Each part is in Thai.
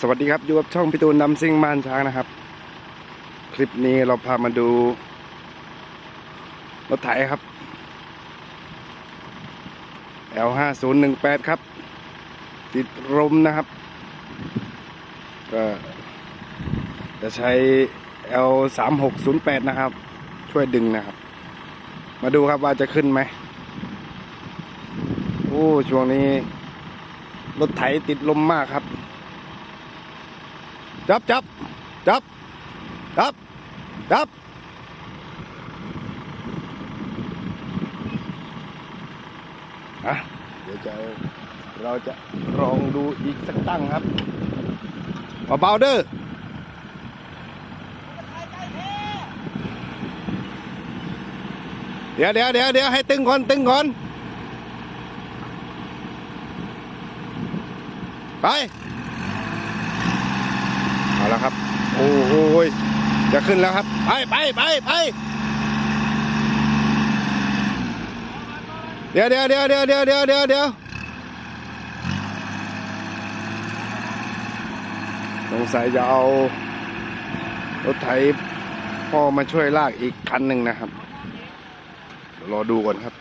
สวัสดีครับอยู่กับช่องพิตูนนำซิ่งม่านช้างนะครับ คลิปนี้เราพามาดูรถไถครับ L5018 ครับ ติดลมนะครับ ก็จะใช้ L3608 นะครับ ช่วยดึงนะครับ มาดูครับว่าจะขึ้นไหมโอ้ช่วงนี้ รถไถติดลมมากครับ จับจับจับจับจับอะเดี๋ยวจะเราจะลองดูอีกสักตั้งครับเบาๆเด้อเดี๋ยวเดี๋ยวเดี๋ยวเดี๋ยวให้ตึงก่อนตึงก่อนไป เอาแล้วครับ โอ้โหยจะขึ้นแล้วครับ ไปไปไปไปเดี๋ยวเดี๋ยวเดี๋ยวเดี๋ยวเดี๋ยวเดี๋ยวเดี๋ยวเดี๋ยวสงสัยจะเอารถไถพ่อมาช่วยลากอีกคันหนึ่งนะครับรอดูก่อนครับ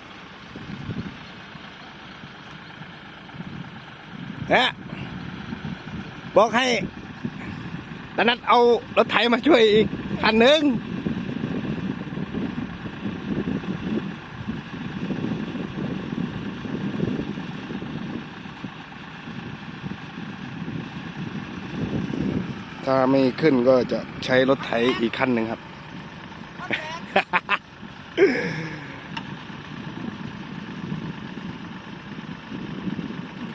ฮะบอกให้ ตอนนั้นเอารถไถมาช่วยอีกคันหนึ่งถ้าไม่ขึ้นก็จะใช้รถไถอีกคันหนึ่งครับ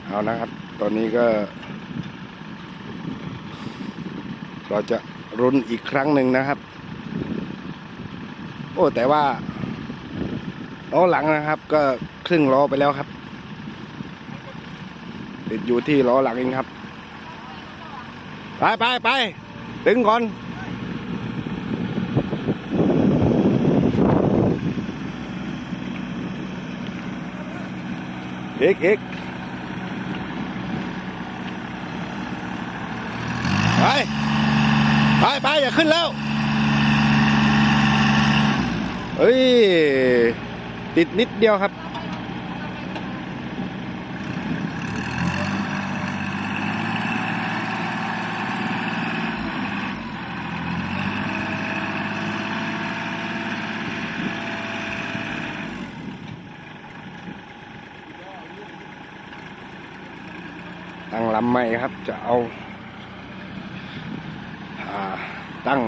เอานะครับ ตอนนี้ก็ เราจะรุนอีกครั้งหนึ่งนะครับ โอ้แต่ว่าล้อหลังนะครับ ก็ครึ่งล้อไปแล้วครับ ติดอยู่ที่ล้อหลังเองครับ ไปไปไปดึงก่อนอีกอีกไป ไปไปอย่าขึ้นแล้ว เฮ้ย ติดนิดเดียวครับ ตั้งลำใหม่ครับจะเอา อ่า ตั้ง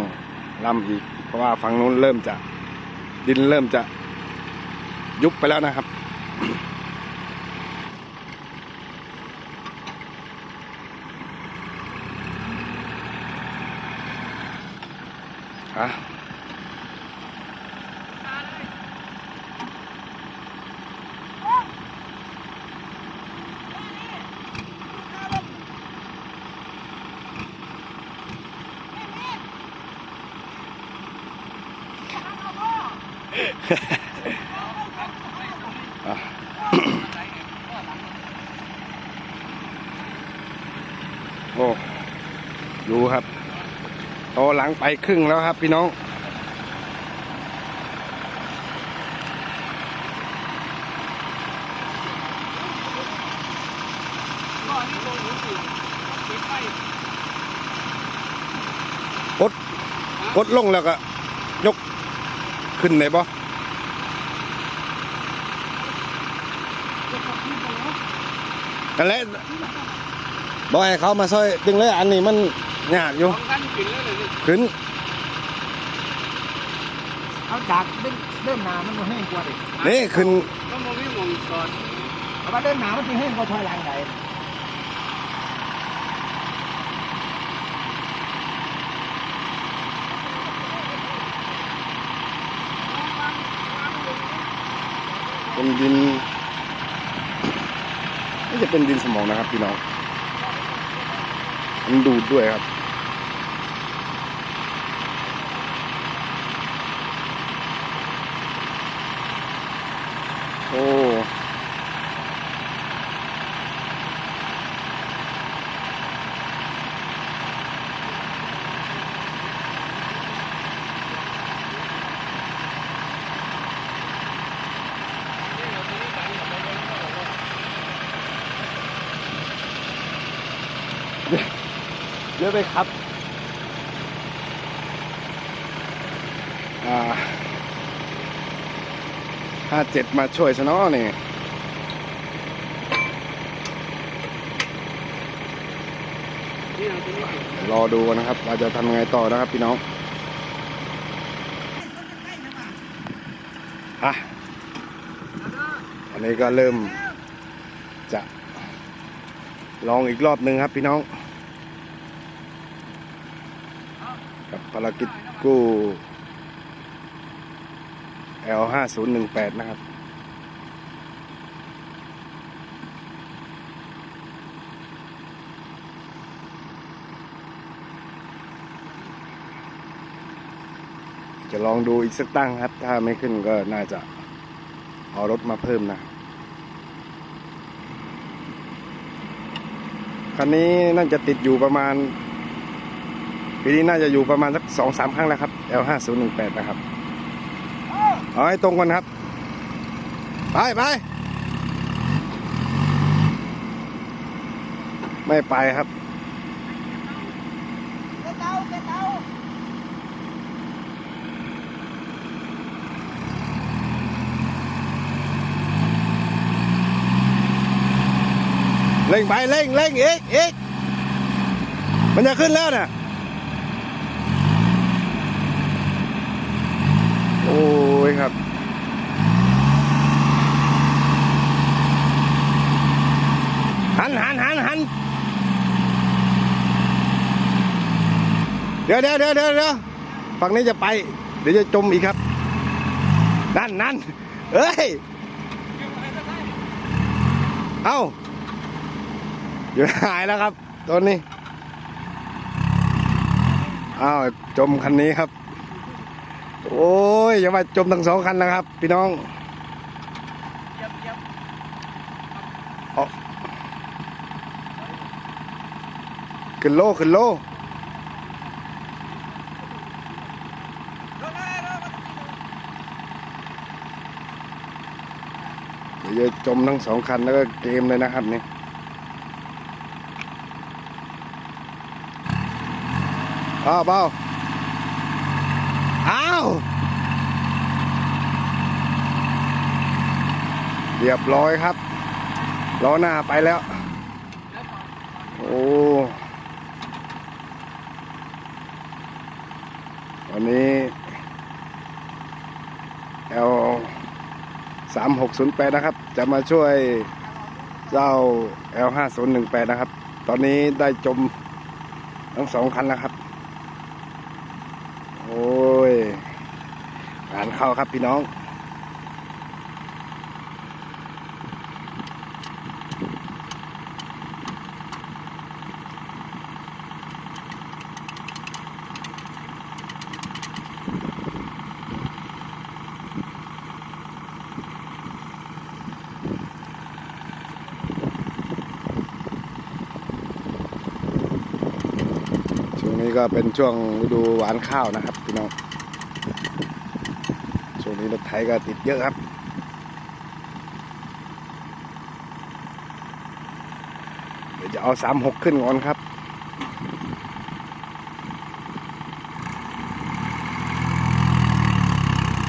ลำอีก เพราะว่าฝั่งนู้นเริ่มจะดินเริ่มจะยุบไปแล้วนะครับ อะ โอ้ดูครับโตหลังไปครึ่งแล้วครับพี่น้องกดกดลงแล้วก็ ยกขึ้นไหนบ่ กันแหล้วบอยให้เขามาช่วยดึงเลยอันนี้มันยากอยู่ของกันกินแล้วเลยนี่ขึ้นเอาจากเดินเดินหนามันก็แห้งกว่าดินี่ขึ้นก็มองไม่มองสอนเอาว่าเดินหนามันสิแห้งกว่าถอยหลังได้เป็นดิน นี่จะเป็นดินสมองนะครับพี่น้องมันดูดด้วยครับ โอ้ เยอะไปครับห้าเจ็ดมาช่วยซะเนาะนี่รอดูนะครับว่าจะทำยังไงต่อนะครับพี่น้องอะอันนี้ก็เริ่มจะลองอีกรอบหนึ่งครับพี่น้อง กับ ภารกิจกู้ L 5 0 1 8 นะครับ จะลองดูอีกสักตั้งครับ ถ้าไม่ขึ้นก็น่าจะเอารถมาเพิ่มนะ คันนี้น่าจะติดอยู่ประมาณ ปีนี้น่าจะอยู่ประมาณสักสองสามครั้งแล้วครับ L 5 0 1 8นะครับเอาให้ตรงกันครับ ไปไปไม่ไปครับเก็ตเอาเก็ตเอาเร่งไปเร่งเร่งอีกอีกมันจะขึ้นแล้วน่ะ โอ้ยครับ หันหันหันหันเดี๋ยวเดี๋ยวเดี๋ยวเดี๋ยวเดี๋ยวฝั่งนี้จะไป เดี๋ยวจะจมอีกครับ นั่นนั่นเอ้ย เอ้าอยู่หายแล้วครับ ตัวนี้ อ้าว จมคันนี้ครับ โอ้ยอย่ามาจมทั้งสองคันนะครับ พี่น้องเยียบเยียบขึ้นโลขึ้นโลลงมาลงมาเดี๋ยวจะจมทั้งสองคันแล้วก็เกมเลยนะครับนี่อ้าวเบาอ้าว เรียบร้อยครับล้อหน้าไปแล้ว โอ้วันนี้ L สามหกศูนย์แปดนะครับ จะมาช่วยเจ้า L ห้าศูนย์หนึ่งแปดนะครับ ตอนนี้ได้จมทั้งสองคันแล้วครับ โอ้ยงานเข้าครับพี่น้อง นี้ก็เป็นช่วงฤดูหวานข้าวนะครับพี่น้องช่วงนี้รถไถก็ติดเยอะครับเดี๋ยวจะเอาสามหกขึ้นก่อนครับ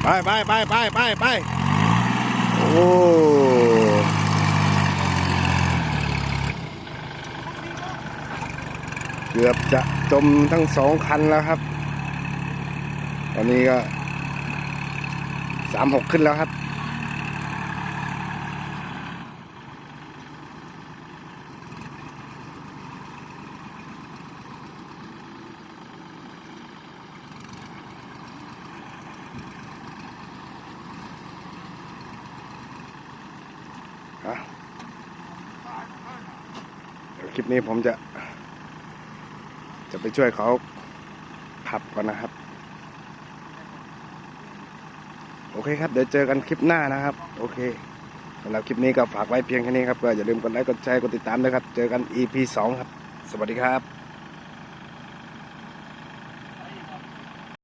ไปไปไปไปไปไปโอ้ เกือบจะจมทั้งสองคันแล้วครับ ตอนนี้ก็สามหกขึ้นแล้วครับอะคลิปนี้ผมจะ จะไปช่วยเขาขับก่อนนะครับ โอเคครับ เดี๋ยวเจอกันคลิปหน้านะครับ โอเคสำหรับคลิปนี้ก็ฝากไว้เพียงแค่นี้ครับ ก็อย่าลืมกดไลค์กดแชร์กดติดตามด้วยครับ เจอกัน EP 2 ครับ สวัสดีครับ